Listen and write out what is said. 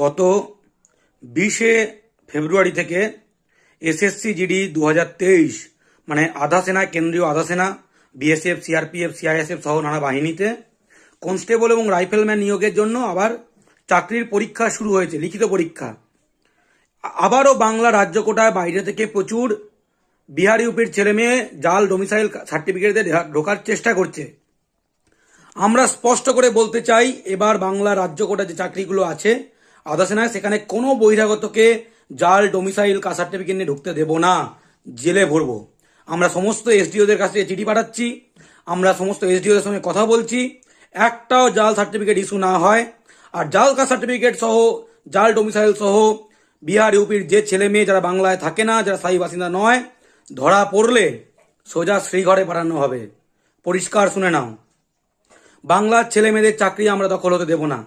গত বিশে ফেব্রুয়ারি থেকে এসএসসি জিডি দু মানে আধা সেনা, কেন্দ্রীয় আধা সেনা, বিএসএফ, সিআরপিএফ, সিআইএসএফ সহ নানা বাহিনীতে কনস্টেবল এবং রাইফেলম্যান নিয়োগের জন্য আবার চাকরির পরীক্ষা শুরু হয়েছে, লিখিত পরীক্ষা। আবারও বাংলা রাজ্য কোটায় বাইরে থেকে প্রচুর বিহার ইউপির ছেলে মেয়ে জাল ডোমিসাইল সার্টিফিকেট ঢোকার চেষ্টা করছে। আমরা স্পষ্ট করে বলতে চাই, এবার বাংলা রাজ্য কোটা যে চাকরিগুলো আছে আধা সেনায় সেখানে কোনো বহিরাগতকে জাল ডোমিসাইল কাস্ট সার্টিফিকেট নিয়ে ঢুকতে দেব না, জেলে ভরবো। আমরা সমস্ত এসডিওদের কাছে চিঠি পাঠাচ্ছি, আমরা সমস্ত এসডিওদের সঙ্গে কথা বলছি, একটাও জাল সার্টিফিকেট ইস্যু না হয়, আর জাল, কাস্ট সার্টিফিকেট সহ, জাল ডোমিসাইল সহ, বিহার, ইউপির যে ছেলে মেয়ে যারা বাংলায় থাকে না, যারা স্থায়ী বাসিন্দা নয়, ধরা পড়লে সোজা শ্রীঘরে পাঠানো হবে। পরিষ্কার শুনে নাও। বাংলার ছেলে মেয়েদের চাকরি আমরা দখল হতে দেব না।